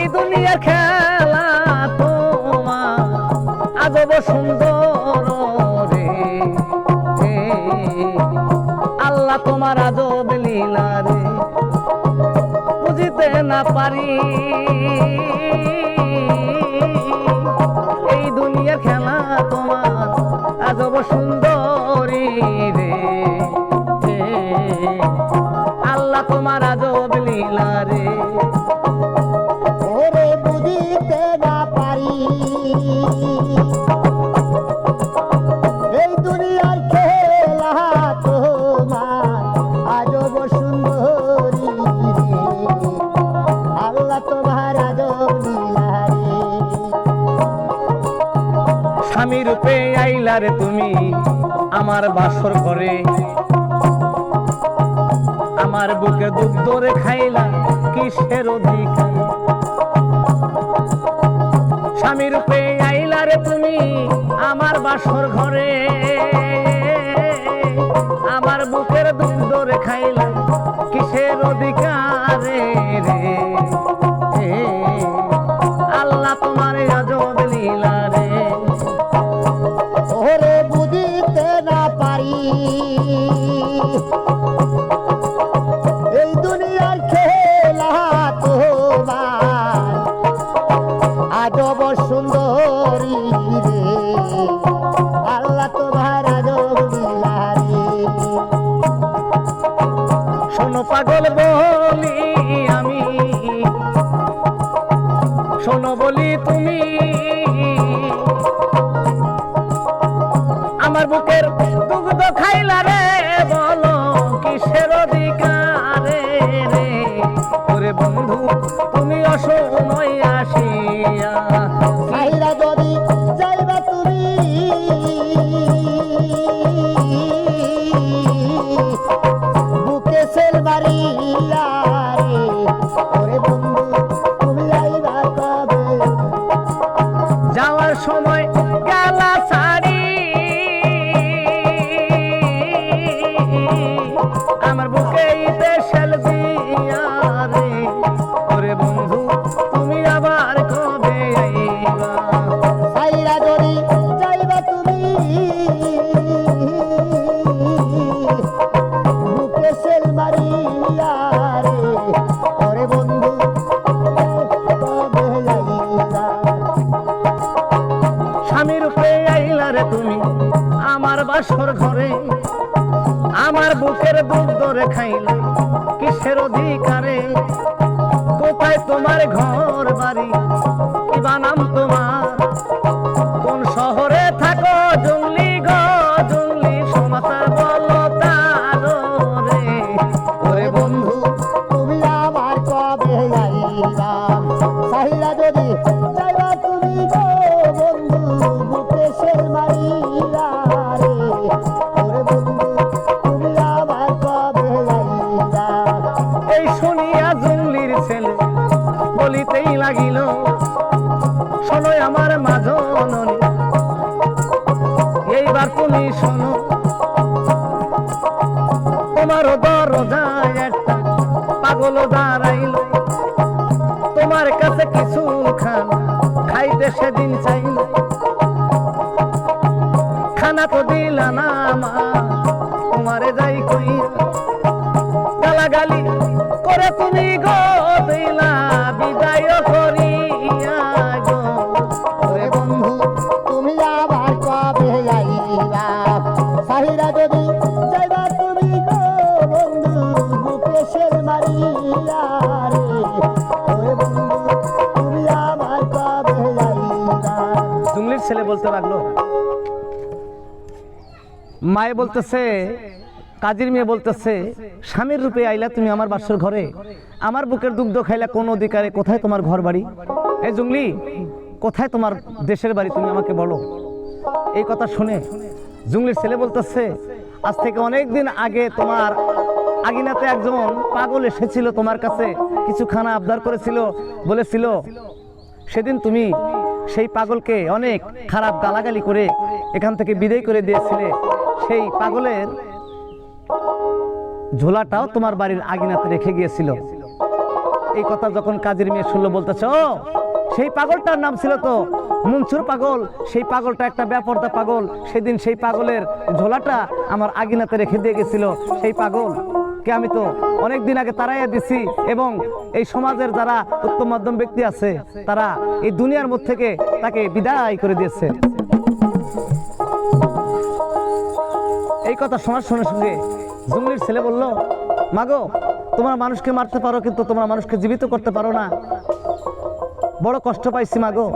এই দুনিয়ার খেলা তোমার আজব সুন্দর রে। আল্লাহ তোমার আজব লীলা রে বুঝিতে না পারি এই দুনিয়ার খেলা তোমার আজব সুন্দরী রে। আল্লাহ তোমার আজব লীলা রে আইলারে তুমি আমার বাসর ঘরে। আমার বুকে দুধ ধরে খাইলা কিসের অধিকার? স্বামী রূপে আইলারে তুমি আমার বাসর ঘরে। আমার বুকের দুধ ধরে খাইলা কিসের অধিকারে? এই দুনিয়ার খেলা তোমার, আজব সুন্দরী রে আল্লাহ তোমার আজব লীলা শোনো পাগল বলি আমি, শোনো বলি তুমি। আমার বুকের দুগ্ধ খাইলা রে কিসের অধিকারে রে। ওরে বন্ধু তুমি অসময় আসিয়া স্বামী রূপে আইলা রে তুমি, আমার বাসর ঘরে, আমার বুকের দুধ ধরে খাইলা কিসের অধিকারে? কোথায় তোমার ঘর বাড়ি কিবা বানাম তোমার এইবার তুমি শোনো। তোমারও দরজায় একটা পাগল দাঁড়াইল। তোমার কাছে কিছু খান খাইতে সেদিন চাইল। জুংলির ছেলে বলতে লাগল। মায়ে বলতেছে, কাজীর মেয়ে বলতেছে, স্বামীর রূপে আইলা তুমি আমার বাসর ঘরে। আমার বুকের দুগ্ধ খাইলা কোন অধিকারে কোথায় তোমার ঘর বাড়ি? এই জুংলি, কোথায় তোমার দেশের বাড়ি তুমি আমাকে বলো। এই কথা শুনে জুংলির ছেলে বলতেছে, আজ থেকে অনেক দিন আগে তোমার আগিনাতে একজন পাগল এসেছিল তোমার কাছে, কিছু খানা আবদার করেছিল, বলেছিল, সেদিন তুমি সেই পাগলকে অনেক খারাপ গালাগালি করে এখান থেকে বিদায় করে দিয়েছিলে। সেই পাগলের ঝোলাটাও তোমার বাড়ির আগিনাতে রেখে গিয়েছিল। এই কথা যখন কাজের মেয়ে শুনলো, বলতেছ সেই পাগলটার নাম ছিল তো মনসুর পাগল। সেই পাগলটা একটা ব্যাপারটা পাগল। সেদিন সেই পাগলের ঝোলাটা আমার আগিনাতে রেখে দিয়ে গেছিল। সেই পাগল কে আমি তো অনেক দিন আগে তারাইয়া দিছি এবং এই সমাজের যারা উত্তম মাধ্যম ব্যক্তি আছে, তারা এই দুনিয়ার মধ্যে থেকে তাকে বিদায় করে দিয়েছে। এই কথা শোনার সঙ্গে সঙ্গে জঙ্গলির ছেলে বলল, মাগো, তোমরা মানুষকে মারতে পারো, কিন্তু তোমরা মানুষকে জীবিত করতে পারো না। বড় কষ্ট পাইছি, মাগো।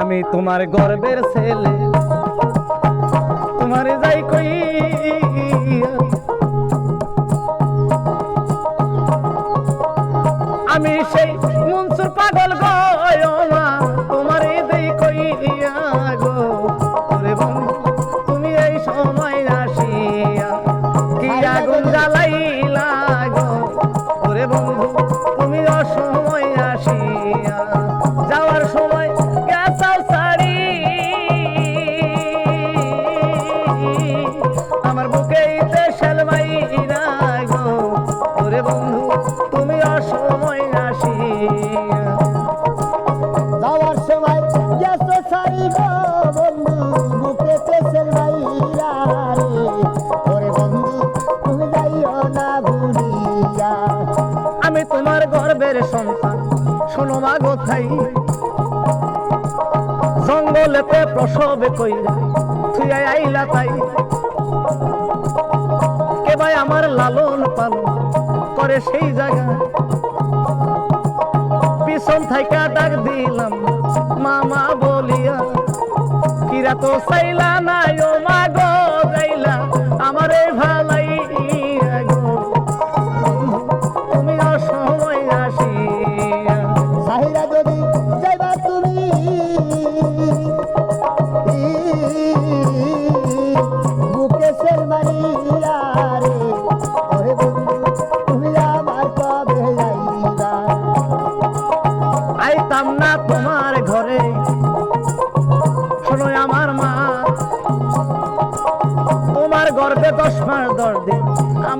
আমি তোমার গর্বের ছেলে। তোমারে যাই কই? আমি গর্বের সন্তান। শোনো মা গোথাই জঙ্গলেতে প্রসবে কইরা তুই আইলা তাই। কে ভাই আমার লালন পালন করে সেই জায়গা? পিছন থাইকা ডাক দিলাম, মামা বলিয়া, কিরা তো চাইলা নাই ও মা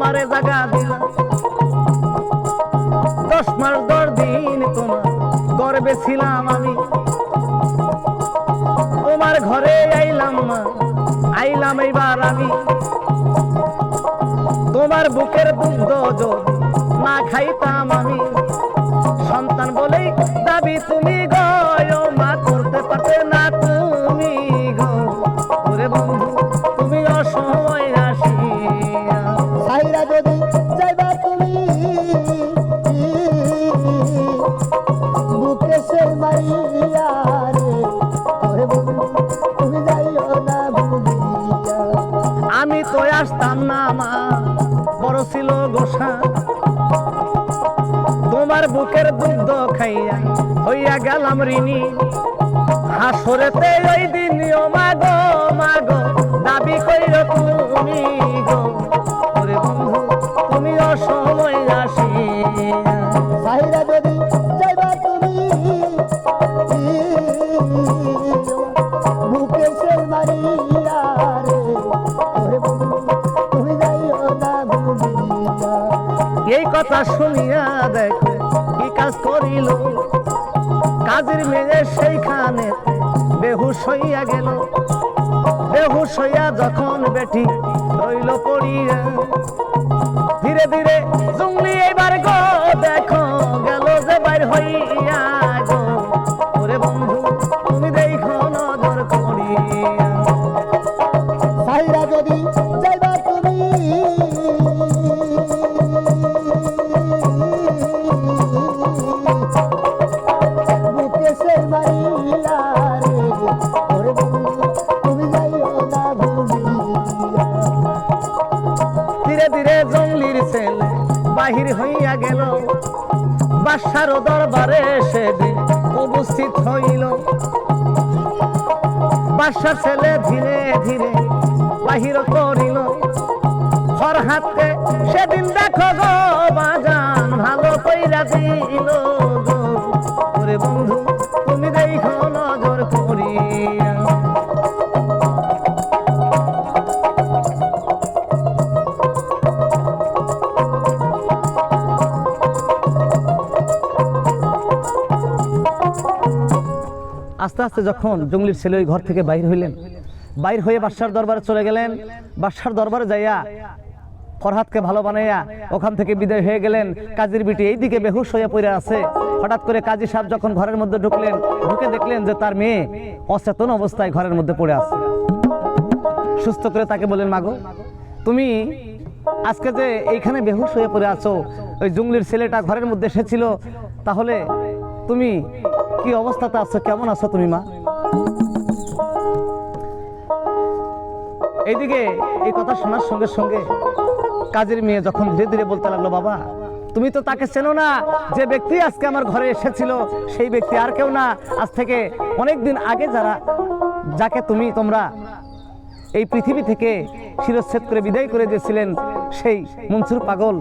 আমারে জাগা দিলা দশ মাস দশ দিন তোমার গর্বে ছিলাম আমি। তোমার ঘরে আইলাম মা, আইলাম এইবার আমি। তোমার বুকের দুগ্ধ যদি না খাইতাম আমি, সন্তান বলেই দাবি তুমি বুকের দুগ্ধ খাইয়া হইয়া গেলাম ঋণী। হাসরেতে ওই দিন ও মাগো মাগো দাবি কইর তুমি গো। ওরে বন্ধু তুমি অসময় আসিয়া। সাহিরা যদি যাইবা তুমি। সেল মারিয়া রে। ওরে বন্ধু তুমি যাইও না এই কথা শুনিয়া দেখে কাজ করিল। কাজের মেয়ে সেইখানে বেহুশ হইয়া গেল। বেহুশ হইয়া যখন বেটি রইল পড়িয়া, ধীরে ধীরে জঙ্গলি এবার গো দেখো গেল যে বাইর হইয়া। বাহির হইয়া গেল। বাসার দরবারে সেদিন উপস্থিত হইল। বাসার ছেলে ধীরে ধীরে বাহির করিল। হর হাতে সেদিন দেখো গো, বাজান ভালো কইরা দিল গো। বন্ধু আস্তে আস্তে যখন জঙ্গলির ছেলে ওই ঘর থেকে বাইর হইলেন, বাইর হয়ে বাদশার দরবারে চলে গেলেন। বাদশার দরবারে যাইয়া ফরহাদকে ভালো বানাইয়া ওখান থেকে বিদায় হয়ে গেলেন। কাজীর বিটি এইদিকে বেহুশ হয়ে পড়ে আছে। হঠাৎ করে কাজী সাহেব যখন ঘরের মধ্যে ঢুকলেন, ঢুকে দেখলেন যে তার মেয়ে অচেতন অবস্থায় ঘরের মধ্যে পড়ে আছে। সুস্থ করে তাকে বললেন, মাগো, তুমি আজকে যে এইখানে বেহুশ হয়ে পড়ে আছো, ওই জঙ্গলির ছেলেটা ঘরের মধ্যে এসেছিল, তাহলে তুমি কি অবস্থাতে আছো? কেমন আছো তুমি, মা? এইদিকে এই কথা শোনার সঙ্গে সঙ্গে কাজের মেয়ে যখন ধীরে ধীরে বলতে লাগল, বাবা, তুমি তো তাকে চেনো না। যে ব্যক্তি আজকে আমার ঘরে এসেছিল, সেই ব্যক্তি আর কেউ না। আজ থেকে অনেক দিন আগে যারা, যাকে তুমি তোমরা এই পৃথিবী থেকে শিরচ্ছেদ করে বিদায় করে দিয়েছিলেন, সেই মনসুর পাগল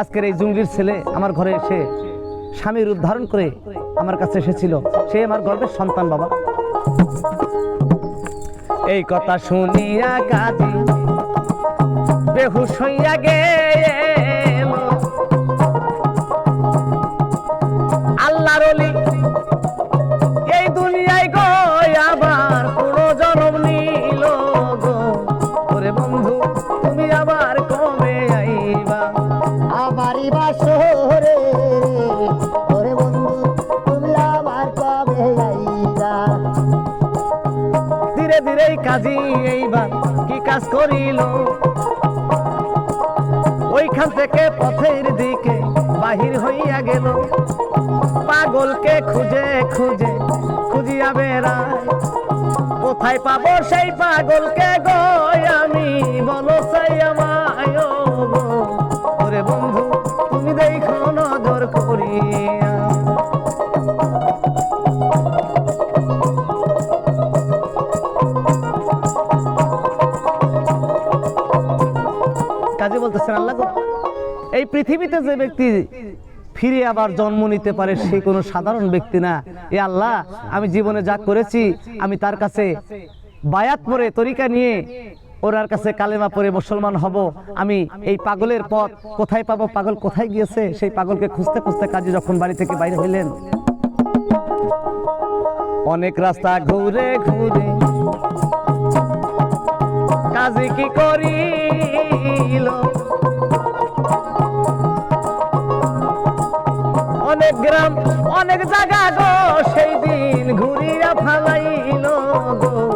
আজকের এই জঙ্গলির ছেলে আমার ঘরে এসে স্বামীর উদ্ধারণ করে আমার কাছে এসেছিল। সে আমার গর্বের সন্তান, বাবা। এই কথা শুনিয়া কাজী বেহুশ হইয়া গেল। আল্লাহর অলি এই দুনিয়ায় গো আবার কোনো জন্ম নিল গো। ওরে বন্ধু তুমি আবার কবে আইবা? আমারই বাসরে ওরে বন্ধু তুমি আমার কবে আইবা? ধীরে ধীরে কাজী এইবার কি কাজ করিল? বাহির হইয়া গেল। পাগলকে খুঁজে খুঁজে খুঁজিয়া বেড়ায়। কোথায় পাবো সেই পাগলকে গো? আমি বলো চাই আমায় বন্ধু, তুমি দেখো নজর করিয়া। কাজে বলতেছেন আল্লাহ এই পৃথিবীতে যে ব্যক্তি ফিরে আবার জন্ম নিতে পারে, সে কোনো সাধারণ ব্যক্তি না। এ আল্লাহ, আমি জীবনে যা করেছি, আমি তার কাছে বায়াত পরে, তরিকা নিয়ে ওরার কাছে কালেমা পরে মুসলমান হব। আমি এই পাগলের পথ কোথায় পাবো? পাগল কোথায় গিয়েছে? সেই পাগলকে খুঁজতে খুঁজতে কাজে যখন বাড়ি থেকে বাইরে হইলেন, অনেক রাস্তা ঘুরে ঘুরে কাজে কি করিল? অনেক গ্রাম অনেক জায়গা গো সেই দিন ঘুরিয়া ফালাইল গো।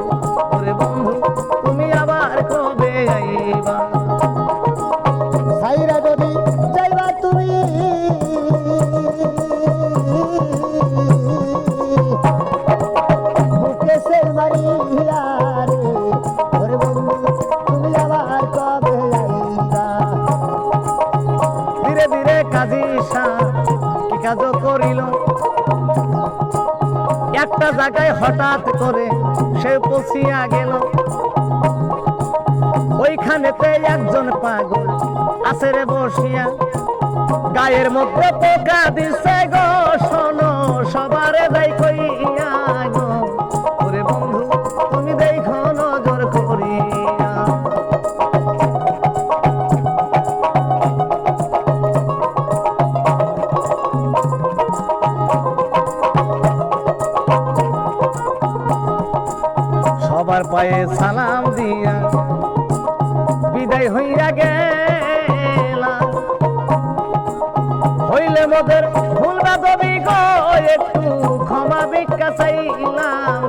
হঠাৎ করে সে পচিয়া গেল। ওইখানেতে একজন পাগল আছে রে বসিয়া। গায়ের মধ্যে পোকা দিছে গো ভুলবা দবি গো একটু ক্ষমা ভিক্ষা চাইলাম।